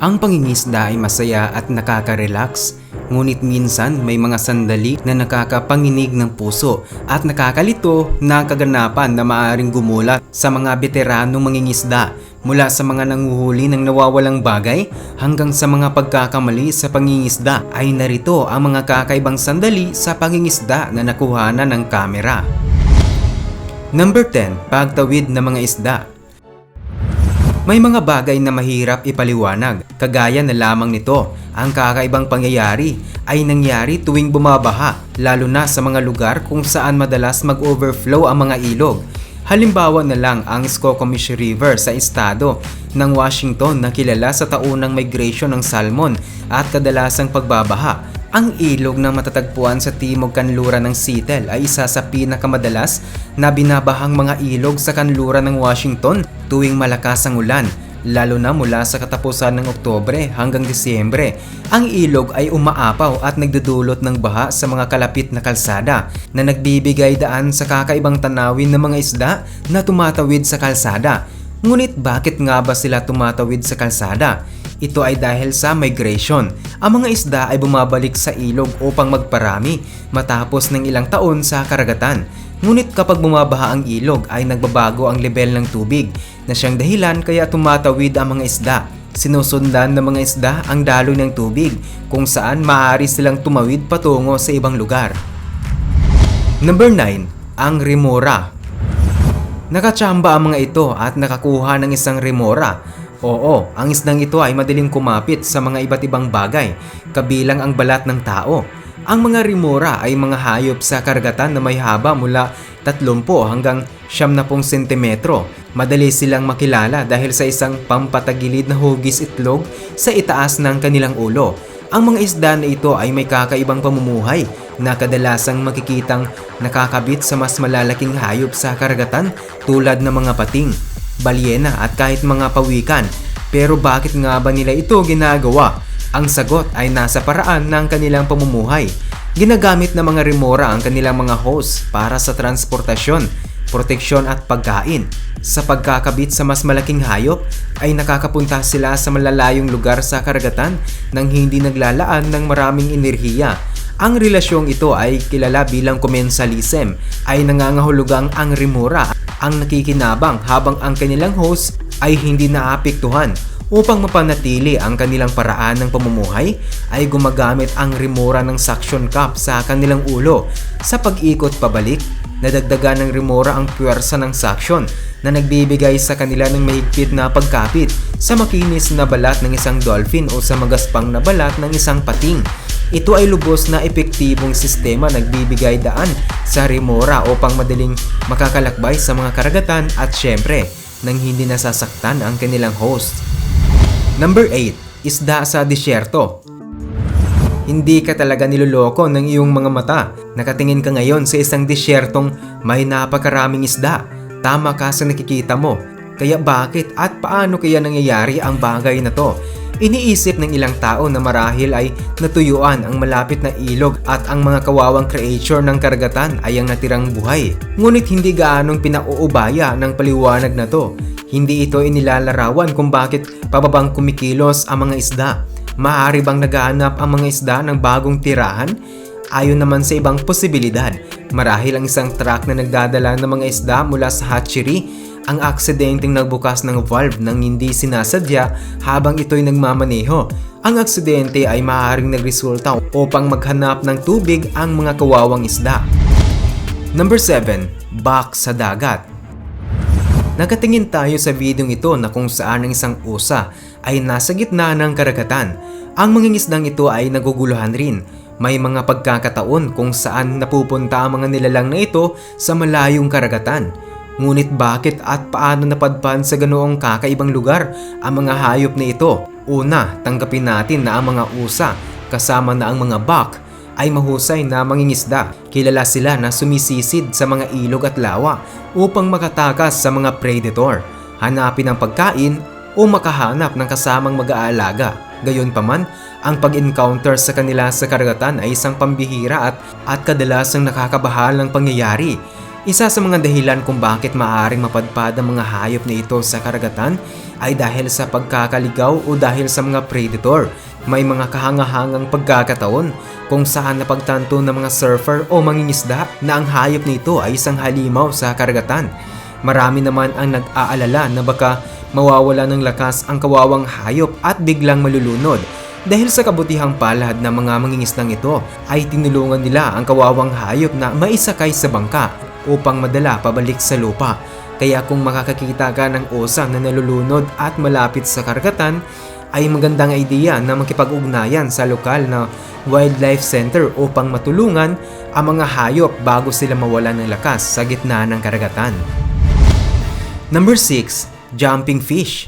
Ang pangingisda ay masaya at nakaka-relax. Ngunit minsan may mga sandali na nakakapanginig ng puso at nakakalito na kaganapan na maaring gumulat sa mga veteranong mangingisda mula sa mga nanguhuli ng nawawalang bagay hanggang sa mga pagkakamali sa pangingisda ay narito ang mga kakaibang sandali sa pangingisda na nakuhanan ng kamera. Number 10. Pagtawid ng mga isda may mga bagay na mahirap ipaliwanag, kagaya na lamang nito. Ang kakaibang pangyayari ay nangyari tuwing bumabaha, lalo na sa mga lugar kung saan madalas mag-overflow ang mga ilog. Halimbawa na lang ang Scocomish River sa estado ng Washington na kilala sa taunang migration ng salmon at kadalasang pagbabaha. Ang ilog na matatagpuan sa timog kanluran ng Seattle ay isa sa pinakamadalas na binabahang mga ilog sa kanluran ng Washington tuwing malakas ang ulan, lalo na mula sa katapusan ng Oktobre hanggang Disyembre. Ang ilog ay umaapaw at nagdudulot ng baha sa mga kalapit na kalsada na nagbibigay daan sa kakaibang tanawin ng mga isda na tumatawid sa kalsada. Ngunit bakit nga ba sila tumatawid sa kalsada? Ito ay dahil sa migration. Ang mga isda ay bumabalik sa ilog upang magparami matapos ng ilang taon sa karagatan. Ngunit kapag bumabaha ang ilog ay nagbabago ang level ng tubig na siyang dahilan kaya tumatawid ang mga isda. Sinusundan ng mga isda ang daloy ng tubig kung saan maaari silang tumawid patungo sa ibang lugar. Number 9. Ang Remora Nakachamba ang mga ito at nakakuha ng isang remora. Oo, ang isdang ito ay madaling kumapit sa mga iba't ibang bagay, kabilang ang balat ng tao. Ang mga remora ay mga hayop sa karagatan na may haba mula 30 hanggang 70 sentimetro. Madali silang makilala dahil sa isang pampatagilid na hugis itlog sa itaas ng kanilang ulo. Ang mga isda na ito ay may kakaibang pamumuhay na kadalasang makikitang nakakabit sa mas malalaking hayop sa karagatan tulad ng mga pating, balyena at kahit mga pawikan. Pero bakit nga ba nila ito ginagawa? Ang sagot ay nasa paraan ng kanilang pamumuhay. Ginagamit ng mga remora ang kanilang mga hose para sa transportasyon, proteksyon at pagkain. Sa pagkakabit sa mas malaking hayop ay nakakapunta sila sa malalayong lugar sa karagatan nang hindi naglalaan ng maraming enerhiya. Ang relasyong ito ay kilala bilang commensalism ay nangangahulugang ang remora ang nakikinabang habang ang kanilang host ay hindi naapektuhan Upang mapanatili ang kanilang paraan ng pamumuhay ay gumagamit ang remora ng suction cup sa kanilang ulo. Sa pag-ikot pabalik, nadagdagan ng remora ang puwersa ng suction na nagbibigay sa kanila ng mahigpit na pagkapit sa makinis na balat ng isang dolphin o sa magaspang na balat ng isang pating. Ito ay lubos na epektibong sistema nagbibigay daan sa remora upang madaling makakalakbay sa mga karagatan at syempre nang hindi nasasaktan ang kanilang host. Number 8. Isda sa disyerto. Hindi ka talaga niloloko ng iyong mga mata. Nakatingin ka ngayon sa isang disyertong may napakaraming isda. Tama ka sa nakikita mo. Kaya bakit at paano kaya nangyayari ang bagay na to? Iniisip ng ilang tao na marahil ay natuyuan ang malapit na ilog at ang mga kawawang creature ng karagatan ay ang natirang buhay. Ngunit hindi gaanong pinauubaya ng paliwanag na to. Hindi ito inilalarawan kung bakit pababang kumikilos ang mga isda. Maaari bang nagaanap ang mga isda ng bagong tirahan? Ayon naman sa ibang posibilidad, marahil ang isang truck na nagdadala ng mga isda mula sa hatchery ang aksidenteng nagbukas ng valve nang hindi sinasadya habang ito'y nagmamaneho. Ang aksidente ay maaaring nagresulta upang maghanap ng tubig ang mga kawawang isda. Number 7. Bak sa dagat Nakatingin tayo sa videong ito na kung saan ang isang usa ay nasa gitna ng karagatan. Ang mga isdang ito ay naguguluhan rin. May mga pagkakataon kung saan napupunta ang mga nilalang na ito sa malayong karagatan. Ngunit bakit at paano napadpan sa ganoong kakaibang lugar ang mga hayop na ito? Una, tanggapin natin na ang mga usa kasama na ang mga bak ay mahusay na mangingisda. Kilala sila na sumisisid sa mga ilog at lawa upang makatakas sa mga predator, hanapin ang pagkain o makahanap ng kasamang mag-aalaga. Gayunpaman, ang pag-encounter sa kanila sa karagatan ay isang pambihira at, at kadalasang nakakabahalang pangyayari isa sa mga dahilan kung bakit maaaring mapadpad ang mga hayop na ito sa karagatan ay dahil sa pagkakaligaw o dahil sa mga predator. May mga kahangahangang pagkakataon kung saan napagtanto ng mga surfer o mangingisda na ang hayop nito ay isang halimaw sa karagatan. Marami naman ang nag-aalala na baka mawawala ng lakas ang kawawang hayop at biglang malulunod. Dahil sa kabutihang palad ng mga mangingisdang ito ay tinulungan nila ang kawawang hayop na maisakay sa bangka upang madala pabalik sa lupa. Kaya kung makakakita ka ng osa na nalulunod at malapit sa karagatan, ay magandang idea na makipag-ugnayan sa lokal na wildlife center upang matulungan ang mga hayop bago sila mawala ng lakas sa gitna ng karagatan. Number 6. Jumping Fish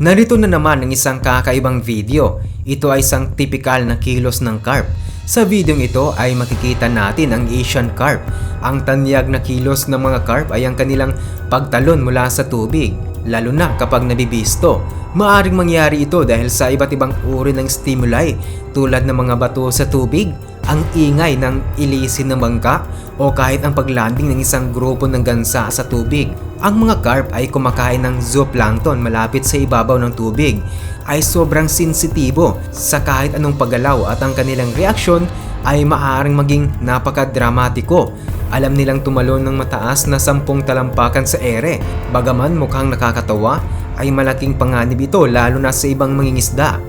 Narito na naman ang isang kakaibang video. Ito ay isang typical na kilos ng carp. Sa videong ito ay makikita natin ang Asian carp. Ang tanyag na kilos ng mga carp ay ang kanilang pagtalon mula sa tubig, lalo na kapag nabibisto. Maaring mangyari ito dahil sa iba't ibang uri ng stimuli tulad ng mga bato sa tubig, ang ingay ng ilisin ng bangka o kahit ang paglanding ng isang grupo ng gansa sa tubig. Ang mga carp ay kumakain ng zooplankton malapit sa ibabaw ng tubig ay sobrang sensitibo sa kahit anong paggalaw at ang kanilang reaksyon ay maaaring maging napakadramatiko. Alam nilang tumalon ng mataas na sampung talampakan sa ere. Bagaman mukhang nakakatawa, ay malaking panganib ito lalo na sa ibang mangingisda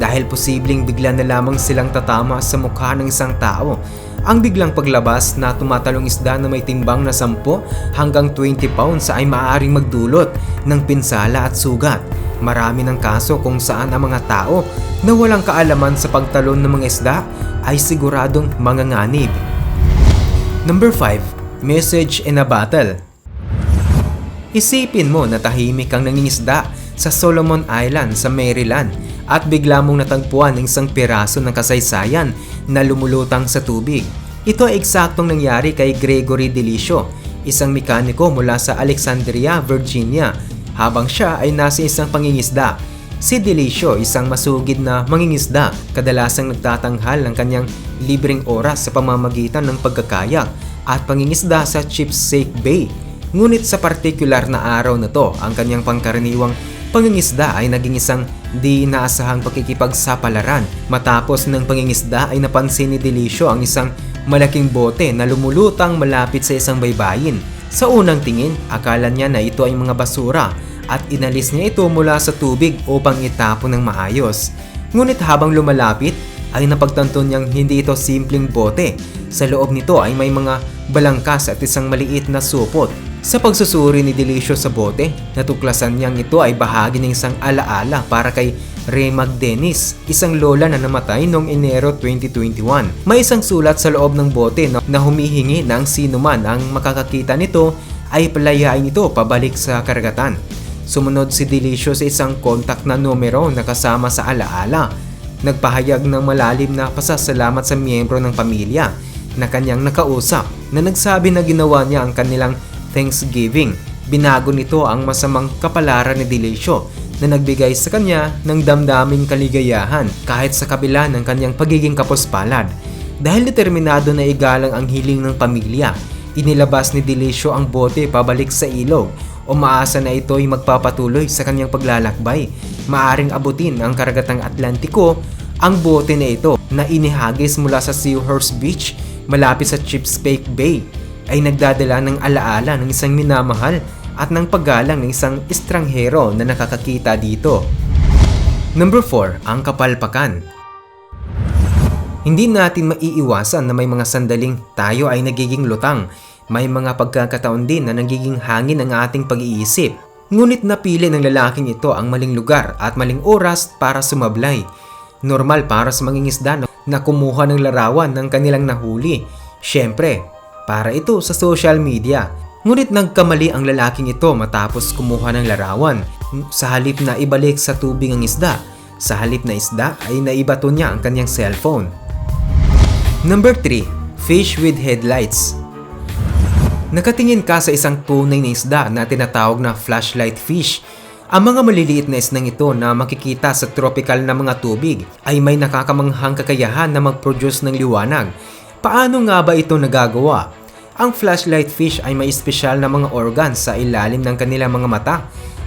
dahil posibleng bigla na lamang silang tatama sa mukha ng isang tao. Ang biglang paglabas na tumatalong isda na may timbang na 10 hanggang 20 pounds ay maaaring magdulot ng pinsala at sugat. Marami ng kaso kung saan ang mga tao na walang kaalaman sa pagtalon ng mga isda ay siguradong manganganib. Number 5. Message in a Battle Isipin mo na tahimik kang nangingisda sa Solomon Island sa Maryland at bigla mong natagpuan ng isang piraso ng kasaysayan na lumulutang sa tubig. Ito ay eksaktong nangyari kay Gregory Delicio, isang mekaniko mula sa Alexandria, Virginia, habang siya ay nasa isang pangingisda. Si Delicio, isang masugid na mangingisda, kadalasang nagtatanghal ng kanyang libreng oras sa pamamagitan ng pagkakayak at pangingisda sa Cheapsake Bay. Ngunit sa partikular na araw na to, ang kanyang pangkaraniwang pangingisda ay naging isang di inaasahang pakikipagsapalaran. Matapos ng pangingisda ay napansin ni Delicio ang isang malaking bote na lumulutang malapit sa isang baybayin. Sa unang tingin, akala niya na ito ay mga basura at inalis niya ito mula sa tubig upang itapon ng maayos. Ngunit habang lumalapit, ay napagtanto niyang hindi ito simpleng bote. Sa loob nito ay may mga balangkas at isang maliit na supot sa pagsusuri ni Delicio sa bote, natuklasan niyang ito ay bahagi ng isang alaala para kay Ray McDennis, isang lola na namatay noong Enero 2021. May isang sulat sa loob ng bote na, humihingi ng sino man ang makakakita nito ay palayain ito pabalik sa karagatan. Sumunod si Delicio sa isang kontak na numero na kasama sa alaala. Nagpahayag ng malalim na pasasalamat sa miyembro ng pamilya na kanyang nakausap na nagsabi na ginawa niya ang kanilang Thanksgiving. Binago nito ang masamang kapalaran ni Delicio na nagbigay sa kanya ng damdaming kaligayahan kahit sa kabila ng kanyang pagiging kapuspalad. Dahil determinado na igalang ang hiling ng pamilya, inilabas ni Delicio ang bote pabalik sa ilog o maasa na ito ay magpapatuloy sa kanyang paglalakbay. Maaring abutin ang karagatang Atlantiko ang bote na ito na inihagis mula sa Seahorse Beach malapit sa Cheapsake Bay ay nagdadala ng alaala ng isang minamahal at ng paggalang ng isang estranghero na nakakakita dito. Number 4, ang kapalpakan. Hindi natin maiiwasan na may mga sandaling tayo ay nagiging lutang. May mga pagkakataon din na nagiging hangin ang ating pag-iisip. Ngunit napili ng lalaking ito ang maling lugar at maling oras para sumablay. Normal para sa mangingisda na kumuha ng larawan ng kanilang nahuli. Siyempre, para ito sa social media. Ngunit nagkamali ang lalaking ito matapos kumuha ng larawan. Sa halip na ibalik sa tubig ang isda, sa halip na isda ay naibato niya ang kanyang cellphone. Number 3. Fish with headlights Nakatingin ka sa isang tunay na isda na tinatawag na flashlight fish. Ang mga maliliit na isnang ito na makikita sa tropical na mga tubig ay may nakakamanghang kakayahan na mag-produce ng liwanag. Paano nga ba ito nagagawa? Ang flashlight fish ay may espesyal na mga organs sa ilalim ng kanilang mga mata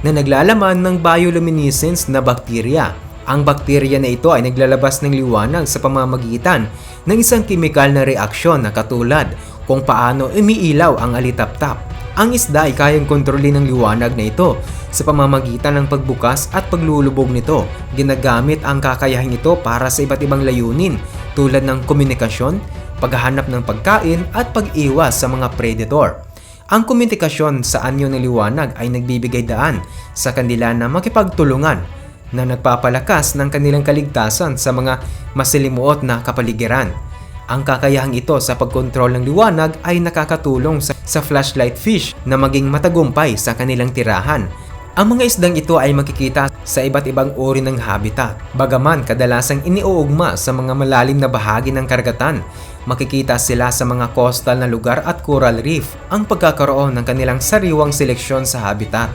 na naglalaman ng bioluminescence na bakterya. Ang bakterya na ito ay naglalabas ng liwanag sa pamamagitan ng isang kimikal na reaksyon na katulad kung paano umiilaw ang alitaptap. Ang isda ay kayang kontrolin ng liwanag na ito sa pamamagitan ng pagbukas at paglulubog nito. Ginagamit ang kakayahang ito para sa iba't ibang layunin tulad ng komunikasyon, paghahanap ng pagkain at pag-iwas sa mga predator. Ang komunikasyon sa anyo ng liwanag ay nagbibigay daan sa kanila na makipagtulungan na nagpapalakas ng kanilang kaligtasan sa mga masilimuot na kapaligiran. Ang kakayahang ito sa pagkontrol ng liwanag ay nakakatulong sa, sa flashlight fish na maging matagumpay sa kanilang tirahan. Ang mga isdang ito ay makikita sa iba't ibang uri ng habitat. Bagaman kadalasang iniuugma sa mga malalim na bahagi ng karagatan, makikita sila sa mga coastal na lugar at coral reef. Ang pagkakaroon ng kanilang sariwang seleksyon sa habitat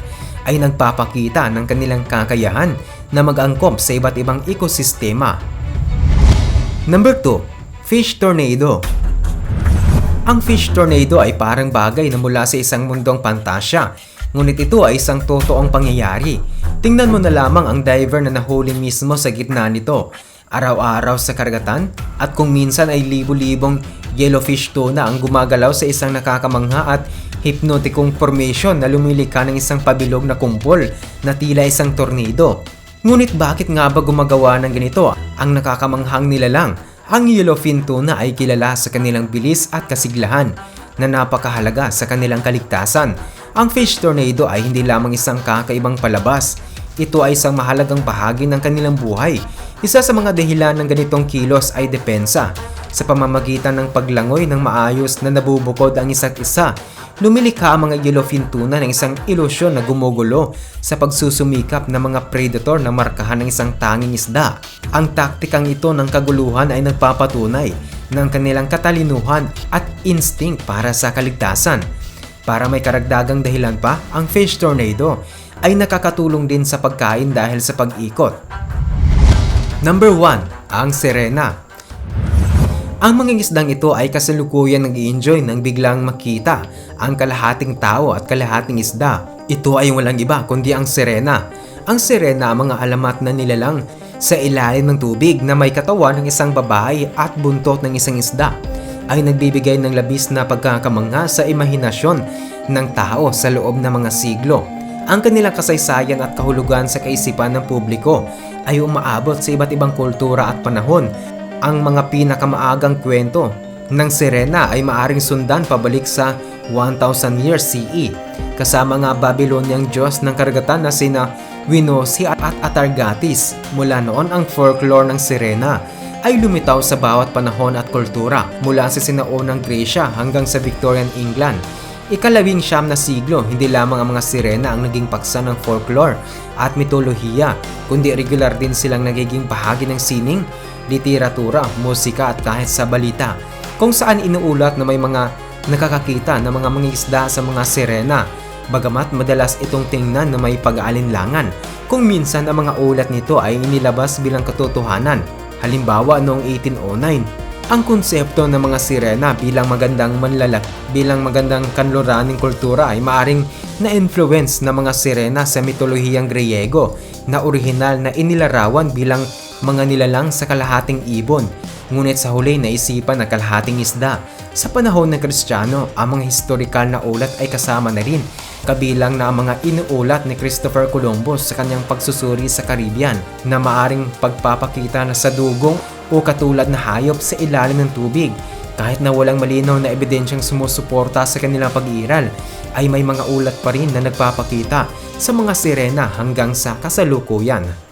ay nagpapakita ng kanilang kakayahan na mag-angkop sa iba't ibang ekosistema. Number 2. Fish Tornado Ang fish tornado ay parang bagay na mula sa isang mundong pantasya, ngunit ito ay isang totoong pangyayari. Tingnan mo na lamang ang diver na nahuli mismo sa gitna nito, araw-araw sa karagatan, at kung minsan ay libo-libong yellowfish tuna ang gumagalaw sa isang nakakamangha at hypnotikong formation na lumilika ng isang pabilog na kumpol na tila isang tornado. Ngunit bakit nga ba gumagawa ng ganito ang nakakamanghang nilalang? Ang yellowfin tuna ay kilala sa kanilang bilis at kasiglahan na napakahalaga sa kanilang kaligtasan. Ang fish tornado ay hindi lamang isang kakaibang palabas. Ito ay isang mahalagang bahagi ng kanilang buhay. Isa sa mga dahilan ng ganitong kilos ay depensa. Sa pamamagitan ng paglangoy ng maayos na nabubukod ang isa't isa, lumilikha ang mga yellowfin tuna ng isang ilusyon na gumugulo sa pagsusumikap ng mga predator na markahan ng isang tanging isda. Ang taktikang ito ng kaguluhan ay nagpapatunay ng kanilang katalinuhan at instinct para sa kaligtasan. Para may karagdagang dahilan pa, ang fish tornado ay nakakatulong din sa pagkain dahil sa pag-ikot. Number 1. Ang Serena ang mga isdang ito ay kasalukuyan nag enjoy nang biglang makita ang kalahating tao at kalahating isda. Ito ay walang iba kundi ang sirena. Ang sirena ang mga alamat na nilalang sa ilalim ng tubig na may katawan ng isang babae at buntot ng isang isda ay nagbibigay ng labis na pagkakamangha sa imahinasyon ng tao sa loob ng mga siglo. Ang kanilang kasaysayan at kahulugan sa kaisipan ng publiko ay umaabot sa iba't ibang kultura at panahon ang mga pinakamaagang kwento ng Serena ay maaring sundan pabalik sa 1000 years CE kasama nga Babyloniang Diyos ng karagatan na sina Winosi at Atargatis. Mula noon ang folklore ng Serena ay lumitaw sa bawat panahon at kultura mula sa sinaunang Gracia hanggang sa Victorian England. Ikalawing siyam na siglo, hindi lamang ang mga sirena ang naging paksa ng folklore at mitolohiya, kundi regular din silang nagiging bahagi ng sining, literatura, musika at kahit sa balita, kung saan inuulat na may mga nakakakita ng mga mangingisda sa mga sirena, bagamat madalas itong tingnan na may pag-aalinlangan, kung minsan ang mga ulat nito ay inilabas bilang katotohanan. Halimbawa noong 1809, ang konsepto ng mga sirena bilang magandang manlalak bilang magandang kanluraning kultura ay maaring na-influence ng mga sirena sa mitolohiyang Griego na orihinal na inilarawan bilang mga nilalang sa kalahating ibon, ngunit sa huli naisipan na kalahating isda. Sa panahon ng Kristiyano, ang mga historikal na ulat ay kasama na rin, kabilang na ang mga inuulat ni Christopher Columbus sa kanyang pagsusuri sa Caribbean na maaring pagpapakita na sa dugong o katulad na hayop sa ilalim ng tubig. Kahit na walang malinaw na ebidensyang sumusuporta sa kanilang pag-iiral, ay may mga ulat pa rin na nagpapakita sa mga sirena hanggang sa kasalukuyan.